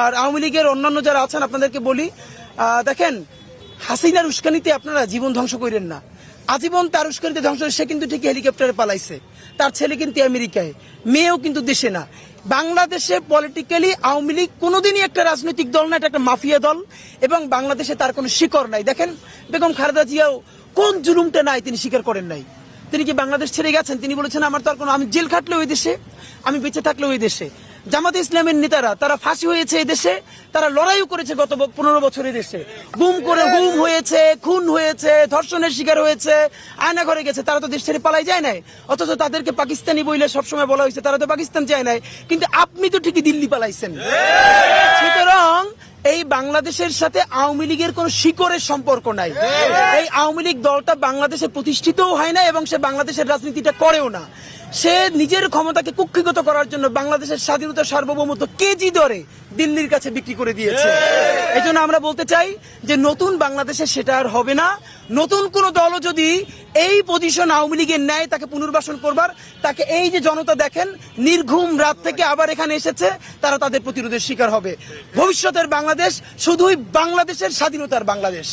আর আওয়ামী লীগের অন্যান্য যারা আছেন, আপনাদেরকে বলি দেখেন, হাসিনার উস্কানিতে আপনারা জীবন ধ্বংস করেন না। আজীবন তার উস্কানিতে ধ্বংস সে কিন্তু ঠিক হেলিকপ্টারে পালাইছে। তার ছেলে কিন্তু আমেরিকায়, মেয়েও কিন্তু দেশে না। বাংলাদেশে পলিটিক্যালি আওয়ামী লীগ কোনোদিনই একটা রাজনৈতিক দল না, এটা একটা মাফিয়া দল, এবং বাংলাদেশে তার কোনো শিকড় নাই। দেখেন, বেগম খালেদা জিয়াও কোন জুলুমটা নাই তিনি স্বীকার করেন নাই। তিনি কি বাংলাদেশ ছেড়ে গেছেন? তিনি বলেছেন, আমার তো আর কোনো আমি জেল খাটলে ওই দেশে, আমি বেঁচে থাকলে ওই দেশে। জামাতে ইসলামের নেতারা তারা ফাঁসি হয়েছে এদেশে দেশে তারা লড়াইও করেছে গত পনেরো বছরের দেশে। গুম করে গুম হয়েছে খুন হয়েছে ধর্ষণের শিকার হয়েছে আয়না ঘরে গেছে তারা তো দেশ ছেড়ে পালাই যায় নাই। অথচ তাদেরকে পাকিস্তানি বইলে সবসময় বলা হয়েছে তারা তো পাকিস্তান যায় নাই। কিন্তু আপনি তো ঠিকই দিল্লি পালাইছেন। সুতরাং এই বাংলাদেশের সাথে আওয়ামী লীগের কোন শিকড়ের সম্পর্ক নাই। এই আওয়ামী লীগ দলটা বাংলাদেশে প্রতিষ্ঠিতও হয় না এবং সে বাংলাদেশের রাজনীতিটা করেও না। সে নিজের ক্ষমতাকে কুক্ষিগত করার জন্য বাংলাদেশের স্বাধীনতা সার্বভৌমত্ব কেজি দরে দিল্লির কাছে বিক্রি করে দিয়েছে। এই জন্য আমরা বলতে চাই যে নতুন বাংলাদেশে সেটা আর হবে না। নতুন কোন দলও যদি এই পজিশন আওয়ামী লীগের ন্যায় তাকে পুনর্বাসন করবার, তাকে এই যে জনতা দেখেন, নির্ঘুম রাত থেকে আবার এখানে এসেছে, তারা তাদের প্রতিরোধের শিকার হবে। ভবিষ্যতের বাংলাদেশ শুধুই বাংলাদেশের স্বাধীনতার বাংলাদেশ।